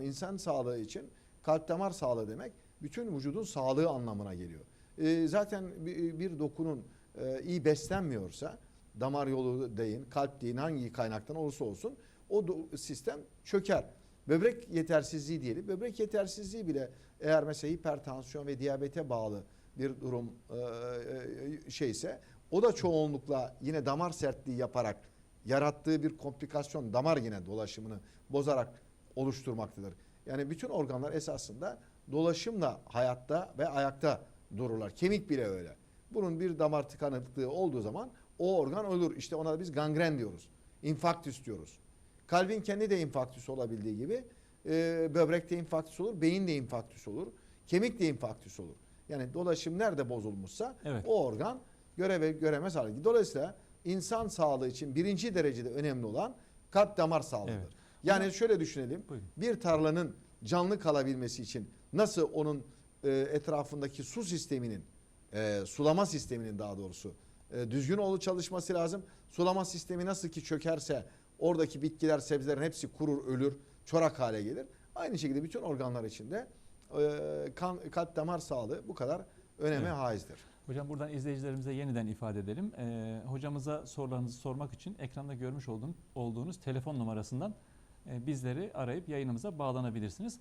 İnsan sağlığı için kalp damar sağlığı demek bütün vücudun sağlığı anlamına geliyor. Ee, zaten bir, bir dokunun e, iyi beslenmiyorsa damar yolu deyin, kalp deyin hangi kaynaktan olursa olsun o sistem çöker. Böbrek yetersizliği diyelim. Böbrek yetersizliği bile eğer mesela hipertansiyon ve diyabete bağlı bir durum e, e, şeyse o da çoğunlukla yine damar sertliği yaparak yarattığı bir komplikasyon damar yine dolaşımını bozarak oluşturmaktadır. Yani bütün organlar esasında dolaşımla hayatta ve ayakta dururlar. Kemik bile öyle. Bunun bir damar tıkanıklığı olduğu zaman o organ ölür. İşte ona da biz gangren diyoruz. İnfarktüs diyoruz. Kalbin kendi de infarktüs olabildiği gibi e, böbrekte infarktüs olur, beyin de infarktüs olur, kemik de infarktüs olur. Yani dolaşım nerede bozulmuşsa Evet. o organ göreve göremez hale gelir. Dolayısıyla insan sağlığı için birinci derecede önemli olan kalp damar sağlığıdır. Evet. Yani Ama- şöyle düşünelim. Buyurun. Bir tarlanın canlı kalabilmesi için nasıl onun e, etrafındaki su sisteminin e, sulama sisteminin daha doğrusu e, düzgün olu çalışması lazım. Sulama sistemi nasıl ki çökerse oradaki bitkiler, sebzelerin hepsi kurur, ölür, çorak hale gelir. Aynı şekilde bütün organlar içinde e, kan, kalp damar sağlığı bu kadar öneme Evet. haizdir. Hocam buradan izleyicilerimize yeniden ifade edelim. Ee, hocamıza sorularınızı sormak için ekranda görmüş olduğun, olduğunuz telefon numarasından bizleri arayıp yayınımıza bağlanabilirsiniz.